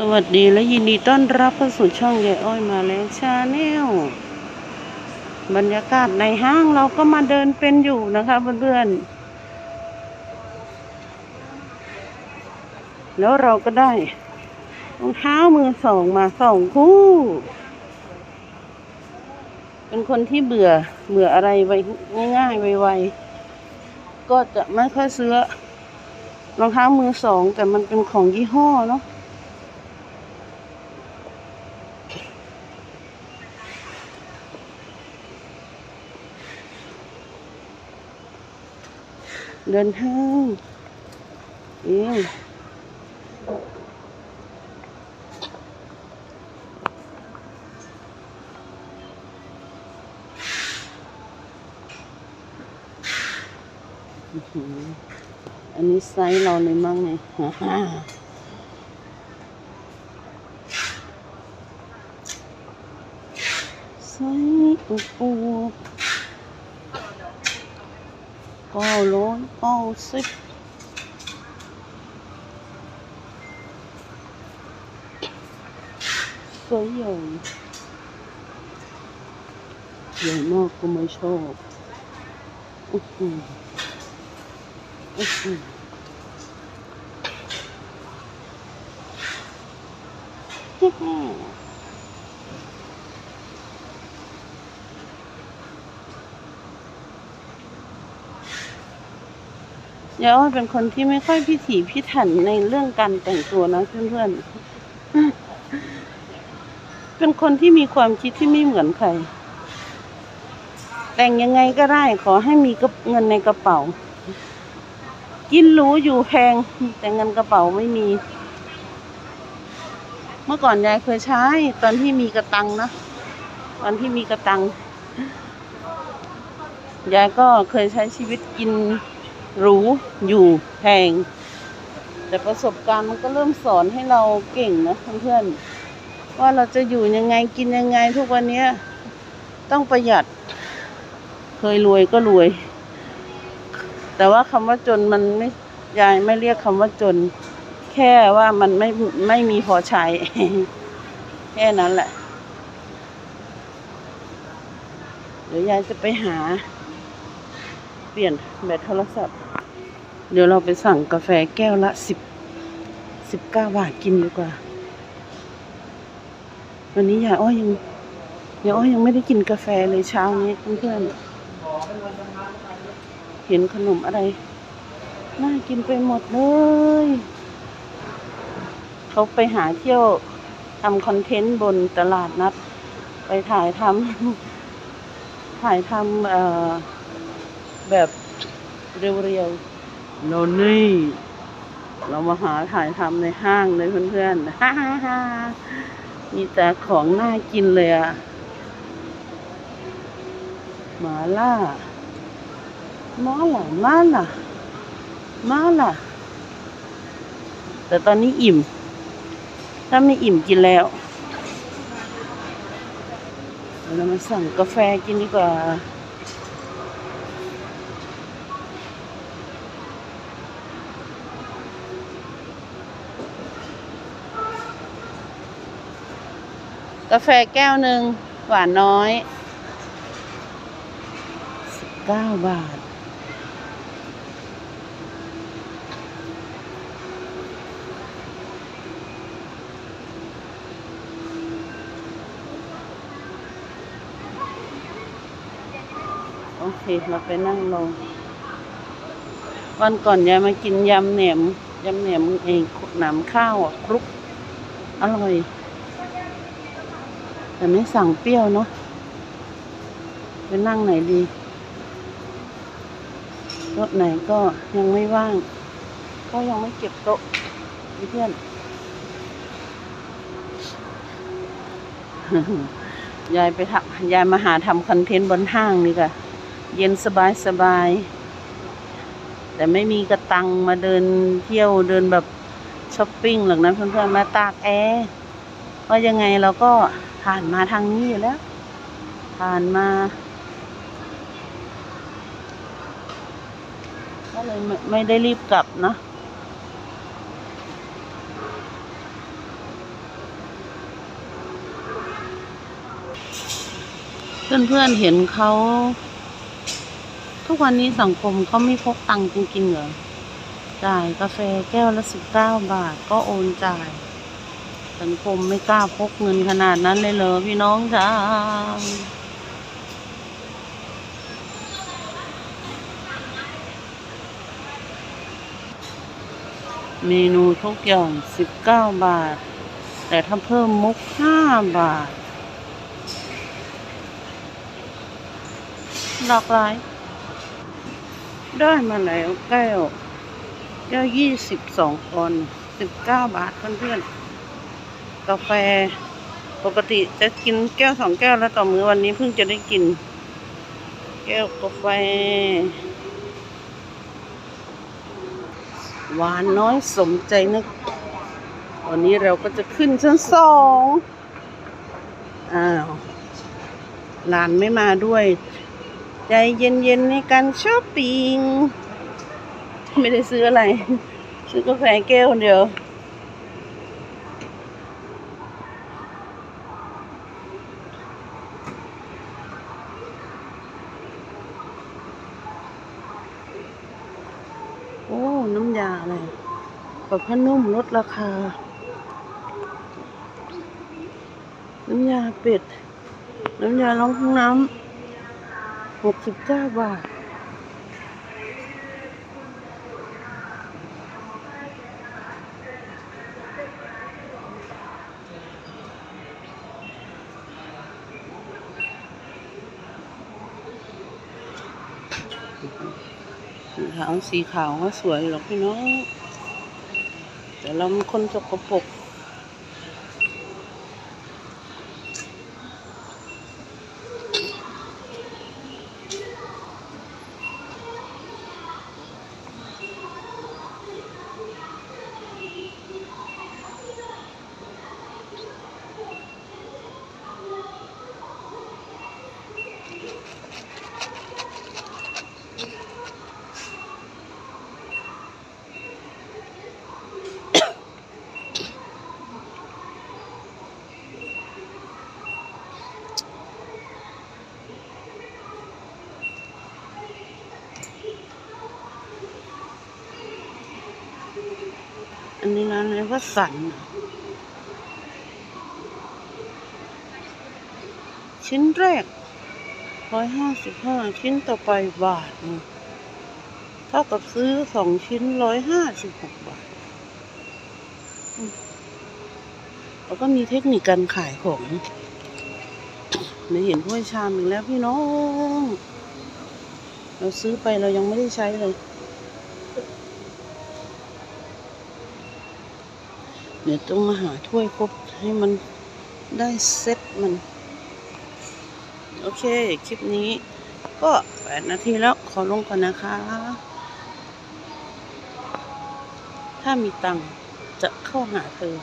สวัสดีและยินดีต้อนรับเข้าสู่ช่องยายอ้อยมาแล้วชาแนลบรรยากาศในห้างเราก็มาเดินเป็นอยู่นะคะเพื่อนๆแล้วเราก็ได้รองเท้ามือสองมาสองคู่ เป็นคนที่เบื่อเบื่ออะไรไวง่ายๆไวๆก็จะไม่ค่อยซื้อรองเท้ามือสอง แต่มันเป็นของยี่ห้อเนาะ เดินทางเอง อันนี้ไซส์เราเลยมั้งเนี่ยฮ่าฮ่าไซส์อุปู เก้าร้อยเก้าสิบสวยใหญ่ใหญ่มากก็ไม่ชอบอื้อหืออื้อหือฮ่า ยายอ้อยเป็นคนที่ไม่ค่อยพิถีพิถันในเรื่องการแต่งตัวนะเพื่อนๆ เป็นคนที่มีความคิดที่ไม่เหมือนใคร แต่งยังไงก็ได้ ขอให้มีเงินในกระเป๋า กินหรูอยู่แพง แต่เงินกระเป๋าไม่มี เมื่อก่อนยายเคยใช้ ตอนที่มีกระตังนะ ตอนที่มีกระตัง ยายก็เคยใช้ชีวิตกิน หรูอยู่แพง แต่ประสบการณ์มันก็เริ่มสอนให้เราเก่งนะเพื่อนๆว่าเราจะอยู่ยังไงกินยังไงทุกวันเนี้ยต้องประหยัด เคยรวยก็รวย แต่ว่าคำว่าจนมันไม่ยายไม่เรียกคำว่าจน แค่ว่ามันไม่ไม่มีพอใช้ แค่นั้นแหละเดี๋ยวยายจะไปหา เปลี่ยนแบตโทรศัพท์ เดี๋ยวเราไปสั่งกาแฟแก้วละสิบสิบเก้าบาทกินดีกว่า วันนี้ยายอ้อยยังยายอ้อยยังไม่ได้กินกาแฟเลยเช้านี้เพื่อนๆเห็นขนมอะไร น่ากินไปหมดเลย เขาไปหาเที่ยวทำคอนเทนต์บนตลาดนัด ไปถ่ายทำถ่ายทำแบบเรียวๆ เรานี่ เรามาหาถ่ายทำในห้างเลยเพื่อนๆฮ่าฮ่าฮ่ามีแต่ของน่ากินเลยอะมาล่า มาล่ะ มาล่ะ มาล่ะ แต่ตอนนี้อิ่ม ถ้าไม่อิ่มกินแล้วเดี๋ยวเรามาสั่งกาแฟกินดีกว่า กาแฟแก้วหนึ่งหวานน้อยสิบาบาท โอเค เราไปนั่งลง วันก่อนยายมากินยำแหนม ยำแหนมเองหนามข้าวอะคลุก อร่อย แต่ไม่สั่งเปรี้ยวเนาะไปนั่งไหนดีโต๊ะไหนก็ยังไม่ว่าง ก็ยังไม่เก็บโต๊ะเพื่อน ยายไปทำยายมาหาทำคอนเทนต์บนห้างนี่ค่ะ เย็นสบายสบาย แต่ไม่มีกระตังมาเดินเที่ยวเดินแบบช้อปปิ้งหรอกนะเพื่อนๆมาตากแอร์ว่ายังไงเราก็ ผ่านมาทางนี้อยู่แล้ว ผ่านมา ก็เลยไม่ได้รีบกลับนะเพื่อนเพื่อนเห็นเขาทุกวันนี้สังคมเขาไม่พกตังค์จริงๆเหรอจ่ายกาแฟแก้วละสิบเก้าบาทก็โอนจ่าย สังคมไม่กล้าพกเงินขนาดนั้นเลยเหรอพี่น้องจ้าเมนูทุกอย่างสิบเก้าบาท แต่ถ้าเพิ่มมุกห้าบาท หลากหลาย ได้มาแล้วแก้วแก้วยี่สิบสองออนสิบเก้าบาทเพื่อนๆ กาแฟ ปกติจะกินแก้วสองแก้วแล้วต่อมือวันนี้เพิ่งจะได้กิน แก้วกาแฟ หวานน้อยสมใจนะวันนี้เราก็จะขึ้นชั้นสองอ้าวหลานไม่มาด้วย ใจเย็นๆในการช้อปปิ้งไม่ได้ซื้ออะไร ซื้อกาแฟแก้วเดียว น้ำยาอะไรปรับผ้านุ่มลดราคา น้ำยาเป็ด น้ำยาล้างห้องน้ำหกสิบเก้าบาท สี ขาวสีขาวก็สวยหรอกพี่น้องแต่เรามันคนสกปรก นนี้ร้านอะไรว่าสัน ชิ้นแรกร้อยห้าสิบห้าชิ้นต่อไปบาทเท่ากับซื้อสองชิ้นร้อยห้าสิบหกบาท แล้วก็มีเทคนิคการขายของไม่เห็นถ้วยชามอีกแล้วพี่น้อง เราซื้อไปเรายังไม่ได้ใช้เลย ดี๋ยวต้องมาหาถ้วยครบให้มันได้เซ็ตมัน โอเค คลิปนี้ก็แปดนาทีแล้วขอลงก่อนนะคะ ถ้ามีตังค์จะเข้าหาเธอ